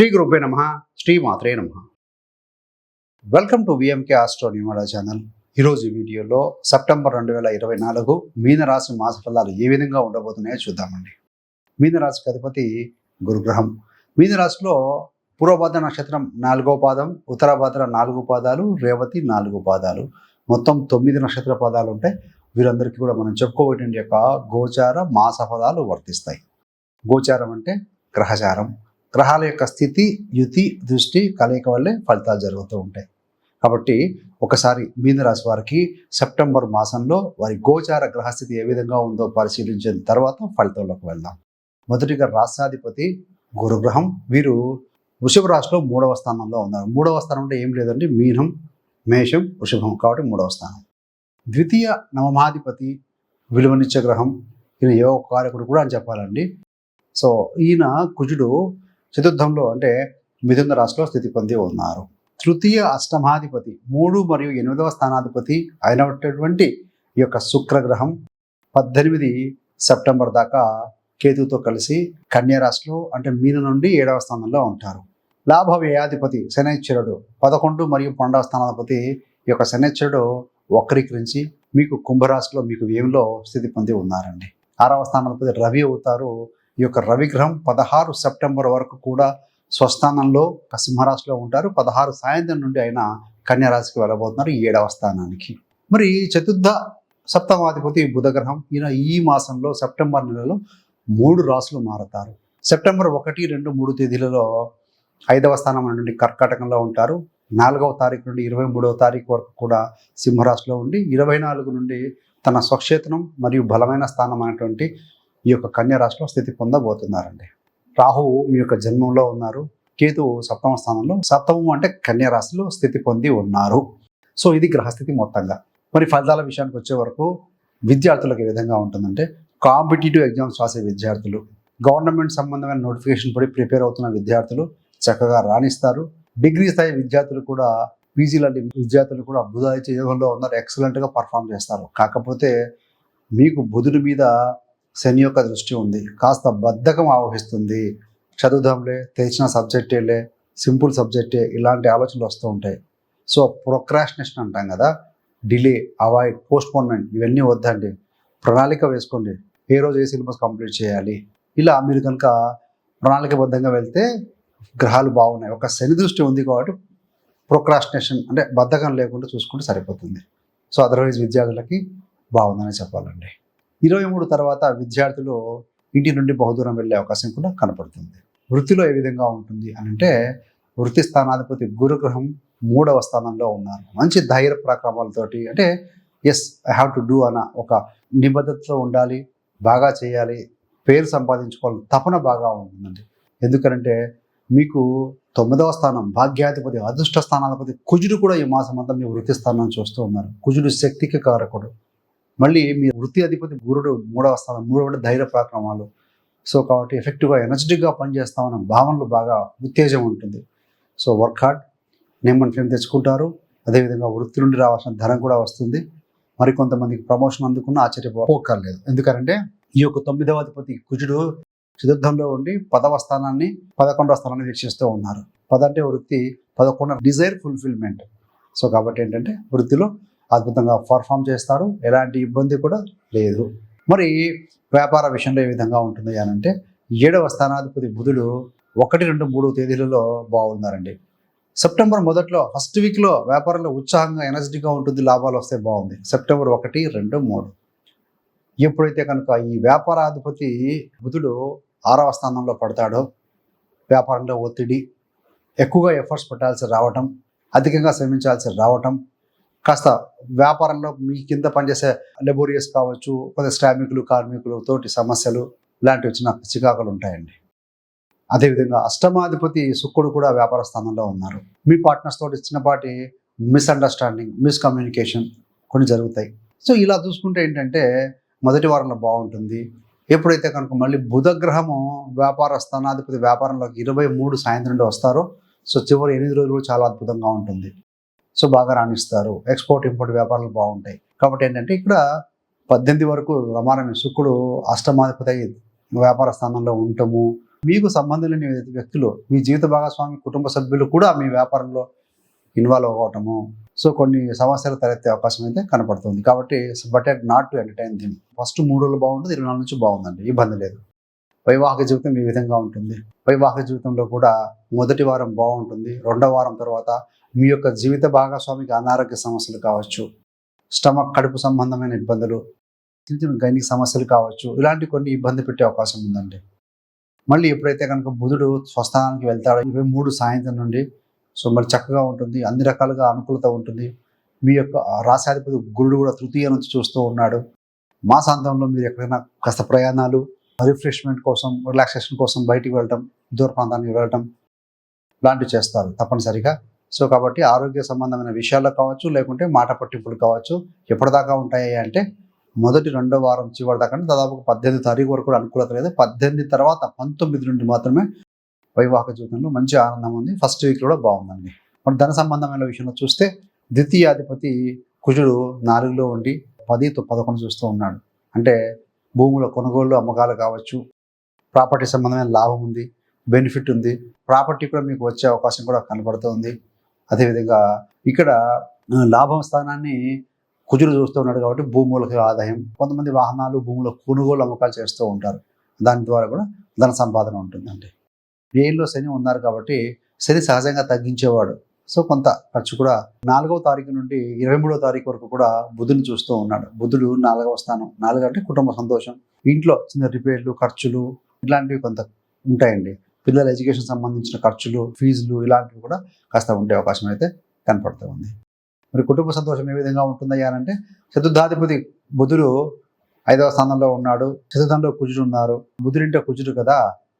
శ్రీ గురుపే నమ. శ్రీ మాత్రే నమ వెల్కమ్ టు విఎంకే ఆస్ట్రో న్యూమడా ఛానల్ ఈరోజు వీడియోలో సెప్టెంబర్ రెండు వేల ఇరవై నాలుగు మీనరాశి మాస ఫలాలు ఏ విధంగా ఉండబోతున్నాయో చూద్దామండి. మీనరాశికి అధిపతి గురుగ్రహం. మీనరాశిలో పూర్వభద్ర నక్షత్రం నాలుగో పాదం ఉత్తరభద్ర నాలుగు పాదాలు రేవతి నాలుగు పాదాలు. మొత్తం తొమ్మిది నక్షత్ర పాదాలు ఉంటాయి వీరందరికీ కూడా మనం చెప్పుకోబోయేటువంటి యొక్క గోచార మాస ఫలాలు వర్తిస్తాయి. గోచారం అంటే గ్రహచారం. గ్రహాల యొక్క స్థితి యుతి దృష్టి కలయిక వల్లే ఫలితాలు జరుగుతూ ఉంటాయి. కాబట్టి ఒకసారి మీనరాశి వారికి సెప్టెంబర్ మాసంలో వారి గోచార గ్రహస్థితి ఏ విధంగా ఉందో పరిశీలించిన తర్వాత ఫలితంలోకి వెళ్దాం. మొదటిగా రాష్ట్రాధిపతి గురుగ్రహం. వీరు వృషభ రాశిలో మూడవ స్థానంలో ఉన్నారు. మూడవ స్థానం అంటే ఏం లేదండి మీనం మేషం వృషభం కాబట్టి మూడవ స్థానం. ద్వితీయ నవమాధిపతి విలువనిచ్చే గ్రహం. ఈయన యోగ కారకుడు కూడా అని చెప్పాలండి. సో ఈయన కుజుడు చతుర్థంలో అంటే మిథున రాశిలో స్థితి పొంది ఉన్నారు. తృతీయ అష్టమాధిపతి మూడు మరియు ఎనిమిదవ స్థానాధిపతి అయినటువంటి ఈ యొక్క శుక్రగ్రహం పద్దెనిమిది సెప్టెంబర్ దాకా కేతుతో కలిసి కన్యారాశిలో అంటే మీన నుండి ఏడవ స్థానంలో ఉంటారు. లాభ వ్యయాధిపతి శనైశ్వరుడు పదకొండు మరియు పన్నెండవ స్థానాధిపతి ఈ యొక్క శనైశ్వరుడు వక్రీకరించి మీకు కుంభరాశిలో మీకు వ్యయంలో స్థితి పొంది ఉన్నారండి. ఆరవ స్థానాధిపతి రవి అవుతారు. ఈ యొక్క రవిగ్రహం పదహారు సెప్టెంబర్ వరకు కూడా స్వస్థానంలో సింహరాశిలో ఉంటారు. పదహారు సాయంత్రం నుండి ఆయన కన్యారాశికి వెళ్ళబోతున్నారు ఈ ఏడవ స్థానానికి. మరి చతుర్థ సప్తమాధిపతి బుధగ్రహం ఈయన ఈ మాసంలో సెప్టెంబర్ నెలలో మూడు రాసులు మారుతారు. సెప్టెంబర్ ఒకటి రెండు మూడు తేదీలలో ఐదవ స్థానం నుండి కర్కాటకంలో ఉంటారు. నాలుగవ తారీఖు నుండి ఇరవై మూడవ తారీఖు వరకు కూడా సింహరాశిలో ఉండి ఇరవై నాలుగు నుండి తన స్వక్షేత్రం మరియు బలమైన స్థానం అనేటువంటి ఈ యొక్క కన్యా రాశిలో స్థితి పొందబోతున్నారండి. రాహువు మీ యొక్క జన్మంలో ఉన్నారు. కేతువు సప్తమ స్థానంలో సప్తమం అంటే కన్యా రాశిలో స్థితి పొంది ఉన్నారు. సో ఇది గ్రహస్థితి మొత్తంగా. మరి ఫలితాల విషయానికి వచ్చే వరకు విద్యార్థులకు ఏ విధంగా ఉంటుందంటే కాంపిటేటివ్ ఎగ్జామ్స్ రాసే విద్యార్థులు గవర్నమెంట్ సంబంధమైన నోటిఫికేషన్ పడి ప్రిపేర్ అవుతున్న విద్యార్థులు చక్కగా రాణిస్తారు. డిగ్రీ స్థాయి విద్యార్థులు కూడా పీజీ లాంటి విద్యార్థులు కూడా బుధాయిచే యోగంలో ఉన్నారు. ఎక్సలెంట్గా పర్ఫామ్ చేస్తారు. కాకపోతే మీకు బుధుడి మీద శని యొక్క దృష్టి ఉంది. కాస్త బద్ధకం ఆవహిస్తుంది. చదువుదాంలే తెచ్చిన సబ్జెక్టేలే సింపుల్ సబ్జెక్టే ఇలాంటి ఆలోచనలు వస్తూ ఉంటాయి. సో ప్రొక్రాస్టినేషన్ అంటాం కదా డిలే అవాయిడ్ పోస్ట్పోన్మెంట్ ఇవన్నీ వద్దండి. ప్రణాళిక వేసుకోండి. ఏ రోజు ఏ సిలబస్ కంప్లీట్ చేయాలి? ఇలా మీరు కనుక ప్రణాళికబద్ధంగా వెళ్తే గ్రహాలు బాగున్నాయి. ఒక శని దృష్టి ఉంది కాబట్టి ప్రొక్రాస్టినేషన్ అంటే బద్ధకం లేకుండా చూసుకుంటే సరిపోతుంది. సో అదర్వైజ్ విద్యార్థులకి బాగుందని చెప్పాలండి. ఇరవై మూడు తర్వాత విద్యార్థులు ఇంటి నుండి బహుదూరం వెళ్ళే అవకాశం కూడా కనపడుతుంది. వృత్తిలో ఏ విధంగా ఉంటుంది అని అంటే వృత్తి స్థానాధిపతి గురుగ్రహం మూడవ స్థానంలో ఉన్నారు. మంచి ధైర్య ప్రక్రమాలతోటి అంటే yes I have to do అన్న ఒక నిబద్ధతతో ఉండాలి బాగా చేయాలి పేరు సంపాదించుకోవాలి తపన బాగా ఉంటుందండి. ఎందుకంటే మీకు తొమ్మిదవ స్థానం భాగ్యాధిపతి అదృష్ట స్థానాధిపతి కుజుడు కూడా ఈ మాసం అంతా మీ వృత్తి స్థానం చూస్తూ ఉన్నారు. కుజుడు శక్తికి కారకుడు. మళ్ళీ మీ వృత్తి అధిపతి గురుడు మూడవ స్థానం మూడవ ధైర్య ప్రాక్రమాలు సో కాబట్టి ఎఫెక్టివ్గా ఎనర్జెటిక్గా పనిచేస్తామన్న భావనలు బాగా ఉత్తేజం ఉంటుంది. So work hard name and fame తెచ్చుకుంటారు. అదేవిధంగా వృత్తి నుండి రావాల్సిన ధనం కూడా వస్తుంది. మరి కొంతమందికి ప్రమోషన్ అందుకున్న ఆశ్చర్యపోకర్లేదు ఎందుకంటే ఈ యొక్క తొమ్మిదవ అధిపతి కుజుడు చతుర్థంలో ఉండి పదవ స్థానాన్ని పదకొండవ స్థానాన్ని వీక్షిస్తూ ఉన్నారు. పద అంటే వృత్తి పదకొండ డిజైర్ ఫుల్ఫిల్మెంట్ సో కాబట్టి ఏంటంటే వృత్తిలో అద్భుతంగా పర్ఫామ్ చేస్తారు. ఎలాంటి ఇబ్బంది కూడా లేదు. మరి వ్యాపార విషయంలో ఏ విధంగా ఉంటుంది అని అంటే ఏడవ స్థానాధిపతి బుధుడు ఒకటి రెండు మూడు తేదీలలో బాగున్నారండి. సెప్టెంబర్ మొదట్లో ఫస్ట్ వీక్లో వ్యాపారంలో ఉత్సాహంగా ఎనర్జెటిక్గా ఉంటుంది లాభాలు వస్తే బాగుంది. సెప్టెంబర్ ఒకటి రెండు మూడు. ఎప్పుడైతే కనుక ఈ వ్యాపారాధిపతి బుధుడు ఆరవ స్థానంలో పడతాడో వ్యాపారంలో ఒత్తిడి ఎక్కువగా ఎఫర్ట్స్ పెట్టాల్సి రావటం అధికంగా శ్రమించాల్సి రావటం కాస్త వ్యాపారంలో మీ కింద పనిచేసే లెబోరియస్ కావచ్చు కొంత శ్రామికులు కార్మికులు తోటి సమస్యలు ఇలాంటివి చిన్న చికాకులు ఉంటాయండి. అదేవిధంగా అష్టమాధిపతి శుక్రుడు కూడా వ్యాపార స్థానంలో ఉన్నారు. మీ పార్ట్నర్స్ తోటి చిన్నపాటి మిస్అండర్స్టాండింగ్ మిస్కమ్యూనికేషన్ కొన్ని జరుగుతాయి. సో ఇలా చూసుకుంటే ఏంటంటే మొదటి వారంలో బాగుంటుంది. ఎప్పుడైతే కనుక మళ్ళీ బుధగ్రహము వ్యాపార స్థానాధిపతి వ్యాపారంలోకి ఇరవై మూడు సాయంత్రం నుండి వస్తారో సో చివరి ఎనిమిది రోజులు చాలా అద్భుతంగా ఉంటుంది. సో బాగా రాణిస్తారు. ఎక్స్పోర్ట్ ఇంపోర్ట్ వ్యాపారాలు బాగుంటాయి. కాబట్టి ఏంటంటే ఇక్కడ పద్దెనిమిది వరకు రమారమి శుక్రుడు అష్టమాధిపతి వ్యాపార స్థానంలో ఉండటము. మీకు సంబంధం లేని వ్యక్తులు మీ జీవిత భాగస్వామి కుటుంబ సభ్యులు కూడా మీ వ్యాపారంలో ఇన్వాల్వ్ అవ్వటము. సో కొన్ని సమస్యలు తలెత్తే అవకాశం అయితే కనపడుతుంది. కాబట్టి but not to entertain them first మూడు రోజులు బాగుంటుంది ఇరవై నాలుగు నుంచి బాగుందండి. ఇబ్బంది లేదు. వైవాహిక జీవితం ఈ విధంగా ఉంటుంది. వైవాహిక జీవితంలో కూడా మొదటి వారం బాగుంటుంది. రెండో వారం తర్వాత మీ యొక్క జీవిత భాగస్వామికి అనారోగ్య సమస్యలు కావచ్చు స్టమక్ కడుపు సంబంధమైన ఇబ్బందులు చిన్న చిన్న గైనిక సమస్యలు కావచ్చు ఇలాంటి కొన్ని ఇబ్బంది పెట్టే అవకాశం ఉందండి. మళ్ళీ ఎప్పుడైతే కనుక బుధుడు స్వస్థానానికి వెళ్తాడో ఇరవై మూడు సాయంత్రం నుండి సో మరి చక్కగా ఉంటుంది అన్ని రకాలుగా అనుకూలత ఉంటుంది. మీ యొక్క రాశాధిపతి గురుడు కూడా తృతీయ నుంచి చూస్తూ ఉన్నాడు. మాసాంతంలో మీరు ఎక్కడైనా కాస్త ప్రయాణాలు రిఫ్రెష్మెంట్ కోసం రిలాక్సేషన్ కోసం బయటికి వెళ్ళటం దూర ప్రాంతానికి వెళ్ళటం లాంటివి చేస్తారు తప్పనిసరిగా. సో కాబట్టి ఆరోగ్య సంబంధమైన విషయాల్లో కావచ్చు లేకుంటే మాట పట్టింపులు కావచ్చు ఎప్పటిదాకా ఉంటాయి అంటే మొదటి రెండో వారం చివరి దాకా దాదాపు పద్దెనిమిది తారీఖు వరకు కూడా అనుకూలత లేదు. పద్దెనిమిది తర్వాత పంతొమ్మిది నుండి మాత్రమే వైవాహిక జీవితంలో మంచి ఆనందం ఉంది. ఫస్ట్ వీక్ కూడా బాగుందండి. మరి ధన సంబంధమైన విషయంలో చూస్తే ద్వితీయాధిపతి కుజుడు నాలుగులో ఉండి పది తో పదకొండు చూస్తూ ఉన్నాడు. అంటే భూముల కొనుగోలు అమ్మకాలు కావచ్చు. ప్రాపర్టీ సంబంధమైన లాభం ఉంది బెనిఫిట్ ఉంది. ప్రాపర్టీ కూడా మీకు వచ్చే అవకాశం కూడా కనపడుతుంది అదేవిధంగా ఇక్కడ లాభం స్థానాన్ని కుజులు చూస్తూ ఉన్నాడు కాబట్టి భూములకు ఆదాయం. కొంతమంది వాహనాలు భూముల కొనుగోలు అమ్మకాలు చేస్తూ ఉంటారు. దాని ద్వారా కూడా ధన సంపాదన ఉంటుందండి. వ్యయంలో శని ఉన్నారు కాబట్టి శని సహజంగా తగ్గించేవాడు. సో కొంత ఖర్చు కూడా నాలుగవ తారీఖు నుండి ఇరవై మూడవ తారీఖు వరకు కూడా బుధుని చూస్తూ ఉన్నాడు. బుధుడు నాలుగవ స్థానం. నాలుగు అంటే కుటుంబ సంతోషం. ఇంట్లో చిన్న రిపేర్లు ఖర్చులు ఇలాంటివి కొంత ఉంటాయండి. పిల్లల ఎడ్యుకేషన్ సంబంధించిన ఖర్చులు ఫీజులు ఇలాంటివి కూడా కాస్త ఉండే అవకాశం అయితే కనపడుతూ ఉంది. మరి కుటుంబ సంతోషం ఏ విధంగా ఉంటుందయ్యా అంటే చతుర్థాధిపతి బుధుడు ఐదవ స్థానంలో ఉన్నాడు. చతుర్థంలో కుజుడు ఉన్నారు. బుధుడింటే కుజుడు కదా.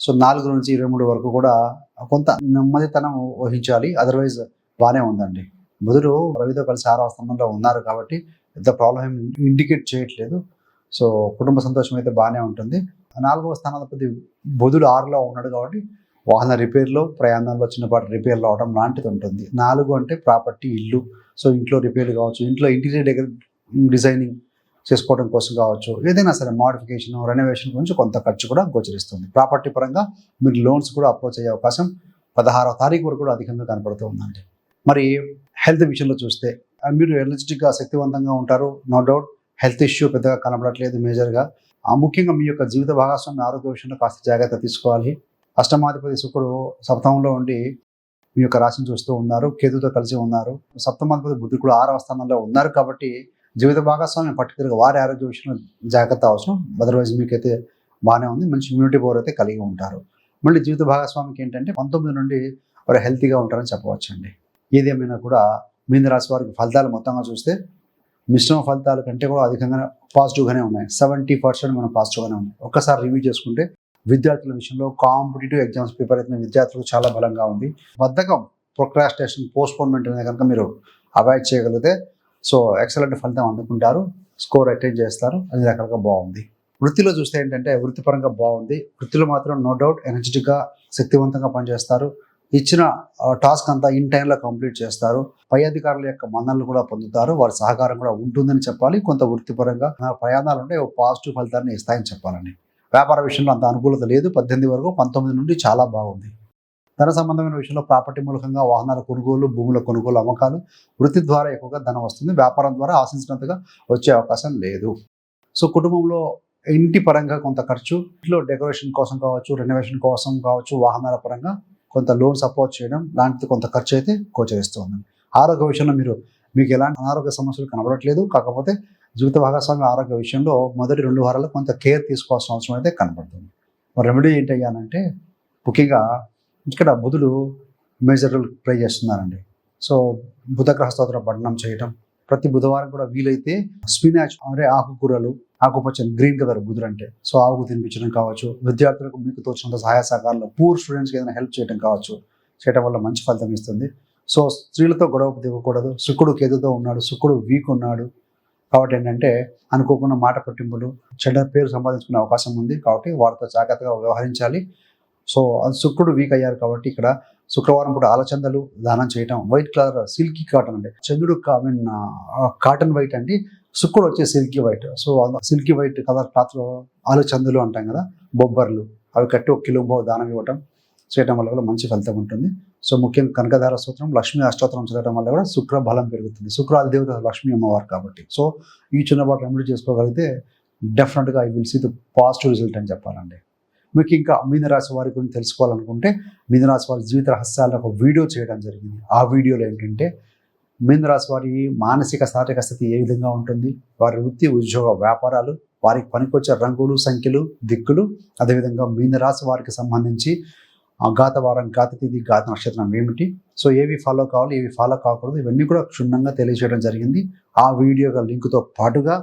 సో నాలుగు నుంచి ఇరవై మూడు వరకు కూడా కొంత నెమ్మదితనం వహించాలి. అదర్వైజ్ బాగానే ఉందండి. బుధుడు రవితో కలిసి ఆరవ స్థానంలో ఉన్నారు కాబట్టి పెద్ద ప్రాబ్లం ఏం ఇండికేట్ చేయట్లేదు. సో కుటుంబ సంతోషం అయితే బాగానే ఉంటుంది. నాలుగవ స్థానాధిపతి బుధుడు ఆరులో ఉన్నాడు కాబట్టి వాహన రిపేర్లో ప్రయాణంలో చిన్నపాటి రిపేర్లు అవడం లాంటిది ఉంటుంది. నాలుగు అంటే ప్రాపర్టీ ఇల్లు. సో ఇంట్లో రిపేర్లు కావచ్చు. ఇంట్లో ఇంటీరియర్ డిజైనింగ్ చేసుకోవడం కోసం కావచ్చు ఏదైనా సరే మోడిఫికేషన్ రెనోవేషన్ గురించి కొంత ఖర్చు కూడా గోచరిస్తుంది. ప్రాపర్టీ పరంగా మీరు లోన్స్ కూడా అప్రోచ్ అయ్యే అవకాశం పదహారవ తారీఖు వరకు కూడా అధికంగా కనపడుతూ ఉందండి. మరి హెల్త్ విషయంలో చూస్తే మీరు ఎనర్జెటిక్గా శక్తివంతంగా ఉంటారు నో డౌట్ హెల్త్ ఇష్యూ పెద్దగా కనబడట్లేదు మేజర్గా ముఖ్యంగా మీ యొక్క జీవిత భాగస్వామి ఆరోగ్య విషయంలో కాస్త జాగ్రత్త తీసుకోవాలి. అష్టమాధిపతి శుక్రుడు సప్తమంలో ఉండి మీ యొక్క రాశిని చూస్తూ ఉన్నారు. కేతుతో కలిసి ఉన్నారు. సప్తమాధిపతి బుద్ధుడు కూడా ఆరవ స్థానంలో ఉన్నారు కాబట్టి జీవిత భాగస్వామి పర్టికులర్గా వారి ఆరోగ్య విషయంలో జాగ్రత్త అవసరం. అదర్వైజ్ మీకైతే బాగానే ఉంది. మంచి ఇమ్యూనిటీ పవర్ అయితే కలిగి ఉంటారు. మళ్ళీ జీవిత భాగస్వామికి ఏంటంటే పంతొమ్మిది నుండి వారు హెల్తీగా ఉంటారని చెప్పవచ్చండి. ఏదేమైనా కూడా మీన రాశి వారికి ఫలితాలు మొత్తంగా చూస్తే మిశ్రమ ఫలితాల కంటే కూడా అధికంగా పాజిటివ్గానే ఉన్నాయి. సెవెంటీ పర్సెంట్ మనం పాజిటివ్గానే ఉన్నాయి. ఒక్కసారి రివ్యూ చేసుకుంటే విద్యార్థుల విషయంలో కాంపిటేటివ్ ఎగ్జామ్స్ ప్రిపేర్ అవుతున్న విద్యార్థులకు చాలా బలంగా ఉంది. బద్ధకం ప్రొక్రాస్టేషన్ పోస్ట్పోన్మెంట్ అనేది కనుక మీరు అవాయిడ్ చేయగలిగితే సో ఎక్సలెంట్ ఫలితం అందుకుంటారు. స్కోర్ అటెండ్ చేస్తారు. అన్ని రకాలుగా బాగుంది. వృత్తిలో చూస్తే ఏంటంటే వృత్తిపరంగా బాగుంది. వృత్తిలో మాత్రం నో డౌట్ ఎనర్జెటిక్గా శక్తివంతంగా పనిచేస్తారు. ఇచ్చిన టాస్క్ అంతా ఇన్ టైంలో కంప్లీట్ చేస్తారు. పై అధికారుల యొక్క మన్ననలు కూడా పొందుతారు. వారి సహకారం కూడా ఉంటుందని చెప్పాలి. కొంత వృత్తిపరంగా ప్రయాణాలు ఉంటే ఒక పాజిటివ్ ఫలితాన్ని ఇస్తాయని చెప్పాలండి. వ్యాపార విషయంలో అంత అనుకూలత లేదు. పద్దెనిమిది వరకు పంతొమ్మిది నుండి చాలా బాగుంది. ధన సంబంధమైన విషయంలో ప్రాపర్టీ మూలకంగా వాహనాల కొనుగోలు భూముల కొనుగోలు అమ్మకాలు వృత్తి ద్వారా ఎక్కువగా ధనం వస్తుంది. వ్యాపారం ద్వారా ఆశించినంతగా వచ్చే అవకాశం లేదు. సో కుటుంబంలో ఇంటి పరంగా కొంత ఖర్చు ఇంట్లో డెకరేషన్ కోసం కావచ్చు రెనోవేషన్ కోసం కావచ్చు వాహనాల పరంగా కొంత లోన్ సపోర్ట్ చేయడం లాంటిది కొంత ఖర్చు అయితే గోచరిస్తుంది ఆరోగ్య విషయంలో మీరు మీకు ఎలాంటి అనారోగ్య సమస్యలు కనబడట్లేదు. కాకపోతే జీవిత భాగస్వామి ఆరోగ్య విషయంలో మొదటి రెండు వారాలు కొంత కేర్ తీసుకోవాల్సిన అవసరం అయితే కనబడుతుంది. మరి రెమెడీ ఏంటి అయ్యానంటే ముఖ్యంగా ఇక్కడ బుధుడు మేజర్ ప్రే చేస్తున్నారండి. సో బుధ గ్రహస్తోత్ర పఠనం చేయటం ప్రతి బుధవారం కూడా వీలైతే స్పినాచ్ అంటే ఆకుకూరలు ఆకుపచ్చని గ్రీన్ కలర్ బుధుడు అంటే సో ఆకు తినిపించడం కావచ్చు విద్యార్థులకు మీకు తోచినంత సహాయ సహకారాలు పూర్ స్టూడెంట్స్కి ఏదైనా హెల్ప్ చేయడం కావచ్చు చేయడం వల్ల మంచి ఫలితం ఇస్తుంది. సో స్త్రీలతో గొడవ దిగకూడదు శుక్రుడు కేతుతో ఉన్నాడు శుక్రుడు వీక్ ఉన్నాడు. కాబట్టి ఏంటంటే అనుకోకుండా మాట పట్టింపులు చెడ్డ పేరు సంపాదించుకునే అవకాశం ఉంది. కాబట్టి వారితో జాగ్రత్తగా వ్యవహరించాలి. సో అది శుక్రుడు వీక్ అయ్యారు కాబట్టి ఇక్కడ శుక్రవారం పూట ఆలచందలు దానం చేయటం వైట్ కలర్ సిల్కీ కాటన్ అండి. చంద్రుడు ఐ మీన్ కాటన్ వైట్ అండి. శుక్రుడు వచ్చే silky white so silky white colour క్లాత్లో ఆలుచందులు అంటాం కదా బొబ్బర్లు. అవి కట్టి ఒక కిలో దానం ఇవ్వటం చేయటం వల్ల కూడా మంచి ఫలితం ఉంటుంది. సో ముఖ్యంగా కనకధార సూత్రం లక్ష్మీ అష్టోత్తరం చదవడం వల్ల కూడా శుక్ర బలం పెరుగుతుంది. శుక్రాది దేవత లక్ష్మీ అమ్మవారు కాబట్టి. సో ఈ చిన్నపాటు రెమెడీ చేసుకోగలిగితే డెఫినెట్గా I will see the positive result అని చెప్పాలండి. మీకు ఇంకా మీనరాశి వారి గురించి తెలుసుకోవాలనుకుంటే మీనరాశి వారి జీవిత రహస్యాలను ఒక వీడియో చేయడం జరిగింది. ఆ వీడియోలో ఏంటంటే మీనరాశి వారి మానసిక శారీరక స్థితి ఏ విధంగా ఉంటుంది? వారి వృత్తి ఉద్యోగ వ్యాపారాలు వారికి పనికొచ్చే రంగులు సంఖ్యలు దిక్కులు అదేవిధంగా మీనరాశి వారికి సంబంధించి గాత వారం గాత తిథి గాత నక్షత్రం ఏమిటి? సో ఏవి ఫాలో కావాలి ఏవి ఫాలో కాకూడదు ఇవన్నీ కూడా క్షుణ్ణంగా తెలియజేయడం జరిగింది. ఆ వీడియో లింక్తో పాటుగా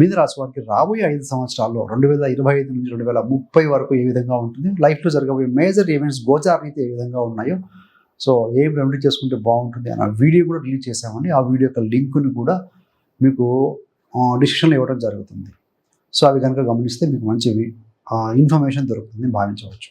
మీనరాశి వారికి రాబోయే ఐదు సంవత్సరాల్లో రెండు వేల ఇరవై ఐదు నుంచి రెండు వేల ముప్పై వరకు ఏ విధంగా ఉంటుంది? లైఫ్లో జరగబోయే మేజర్ ఈవెంట్స్ గోచార రీతి ఏ విధంగా ఉన్నాయో? సో ఏం రెమెడీ చేసుకుంటే బాగుంటుంది అని ఆ వీడియో కూడా రిలీజ్ చేసామండి ఆ వీడియో యొక్క లింక్ని కూడా మీకు డిసిషన్లు ఇవ్వడం జరుగుతుంది. సో అవి కనుక గమనిస్తే మీకు మంచి ఇన్ఫర్మేషన్ దొరుకుతుంది భావించవచ్చు.